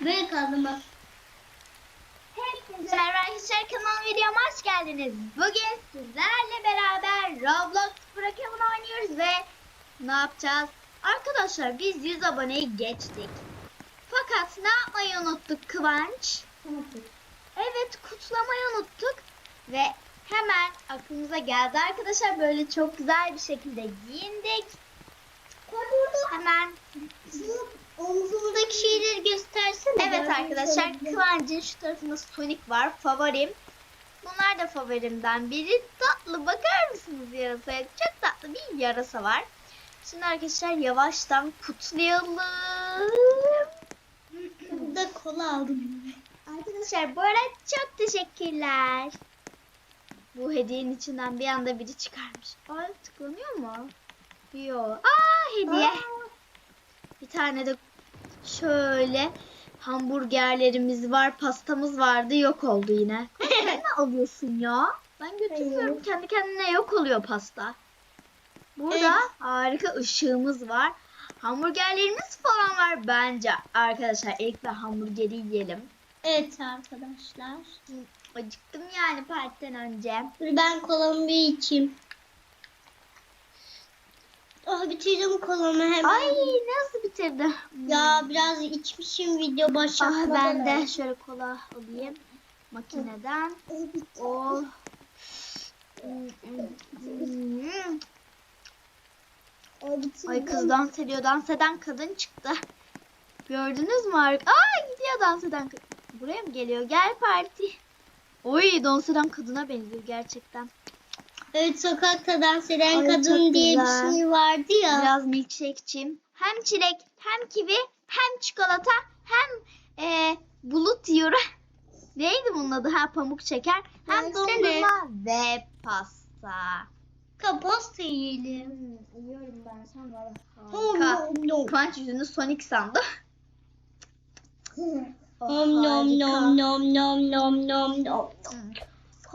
Böyle kaldım bak. Hepinize arkadaşlar kanalıma videoma hoş geldiniz. Bugün sizlerle beraber Roblox Pokemon oynuyoruz ve ne yapacağız? Arkadaşlar biz 100 aboneyi geçtik. Fakat ne yapmayı unuttuk Kıvanç? Evet kutlamayı unuttuk ve hemen aklımıza geldi arkadaşlar böyle çok güzel bir şekilde giyindik. Hemen Omzumdaki şeyleri arkadaşlar Kıvancın şu tarafında Sonic var favorim. Bunlar da favorimden biri. Tatlı bakar mısınız yarasaya? Çok tatlı bir yarasa var. Şimdi arkadaşlar yavaştan kutlayalım. Burada kola aldım. Arkadaşlar bu arada çok teşekkürler. Bu hediyenin içinden bir anda biri çıkarmış. Ay tıklanıyor mu? Yok. Aa hediye. Bir tane de şöyle hamburgerlerimiz var, pastamız vardı, yok oldu yine. Sen ne alıyorsun ya? Ben götürmüyorum. Hayır. Kendi kendine yok oluyor pasta. Burada Evet. harika ışığımız var. Hamburgerlerimiz falan var bence. Arkadaşlar ilk bir hamburgeri yiyelim. Evet arkadaşlar. Acıktım yani partiden önce. Ben kolamı bir içeyim. Ah bitirdim kolamı hemen. Ay nasıl bitirdi? Ya biraz içmişim video Ah başlatmadan. ben de şöyle kola alayım makineden. Oh. Ay kız dans ediyor. Dans eden kadın çıktı. Gördünüz mü? Aa gidiyor dans eden kadın. Buraya mı geliyor? Gel parti. Oy dans eden kadına benziyor gerçekten. Evet sokakta dans eden Ay, kadın diye güzel. bir şey vardı ya. Biraz milkshake'çim. Hem çilek, hem kivi, hem çikolata, hem e, bulut yiyorum. Neydi bunun adı? Ha pamuk şeker. Hem Versene. dondurma ve pasta. Kapasta yiyelim. Yiyorum ben sen nom nom. Kıvanç yüzünü Sonic sandı. Oh, Nom nom nom nom nom nom nom nom.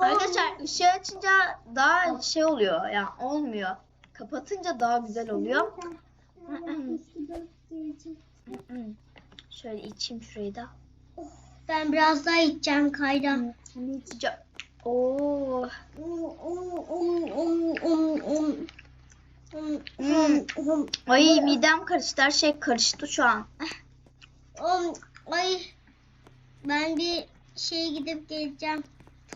Arkadaşlar ışığı açınca daha şey oluyor yani olmuyor. Kapatınca daha güzel oluyor. Şöyle içeyim şurayı da. Ben biraz daha içeceğim Kayra. Hani içeceğim. Oo. Ay midem karıştı. Her şey karıştı şu an. Ay ben bir şey gidip geleceğim.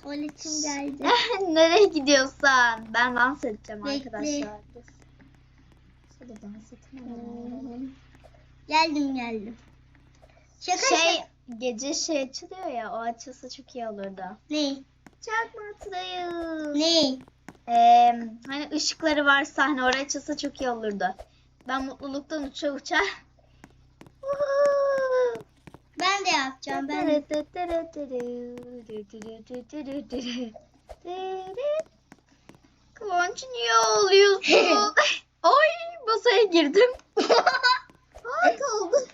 Tuvaletim geldi. Nereye gidiyorsan? Ben dans edeceğim Bekle. arkadaşlar. Şöyle dans etmem. Geldim geldim. Şaka Şey şaka. gece şey açılıyor ya o açılsa çok iyi olurdu. Ne? Çok mutluyum. Ne? Ee, hani ışıkları var sahne oraya açılsa çok iyi olurdu. Ben mutluluktan uça uça. Ben de yapacağım. Ben de. Kıvanç niye ağlıyorsun? Ay masaya girdim. Ay kaldı.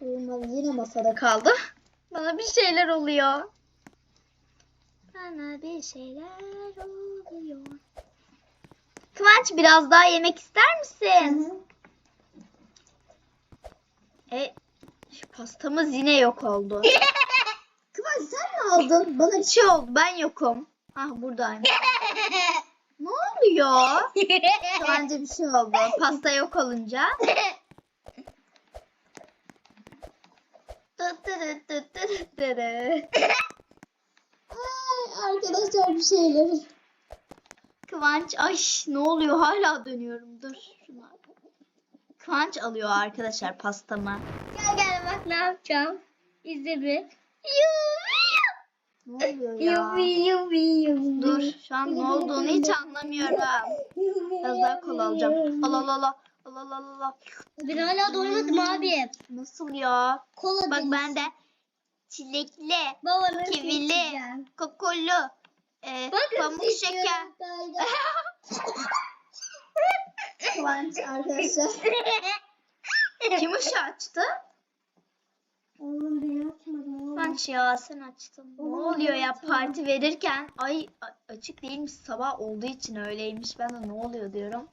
Olmaz yine masada kaldı. Bana bir şeyler oluyor. Bana bir şeyler oluyor. Kıvanç biraz daha yemek ister misin? E, şu pastamız yine yok oldu. Kıvanç sen mi aldın? Bana bir şey oldu. Ben yokum. Ah buradayım. ne oluyor? Kıvanç'a bir şey oldu. Pasta yok olunca. Arkadaşlar bir şeyler. Kıvanç ay ne oluyor hala dönüyorum dur şuna. Kıvanç alıyor arkadaşlar pastamı. Gel gel bak ne yapacağım. İzle bir. Ne oluyor ya? Yubi yubi yubi. Dur şu an ne olduğunu hiç anlamıyorum. Biraz daha kola alacağım. Al al al al. Al al al al. Ben hala doymadım abi. Nasıl ya? Kola Bak ben de çilekli, Baba kivili, kokolu, e, pamuk şeker. Kıvanç arkadaşlar. Kim ışığı açtı? Oğlum ben açmadım oğlum. Kıvanç ya sen açtın. Ne Oğlum, oluyor ben ya açmadım. parti verirken ay açık değilmiş sabah olduğu için öyleymiş. Ben de ne oluyor diyorum.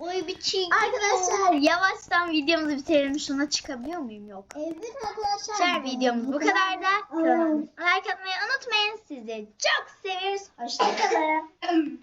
Oy bir çiğ. Arkadaşlar yavaştan videomuzu bitirelim. Şuna çıkabiliyor muyum? Yok. Evet arkadaşlar. Arkadaşlar videomuz bu kadar da. Kanalıma like atmayı unutmayın. Sizi çok seviyoruz. Hoşçakalın.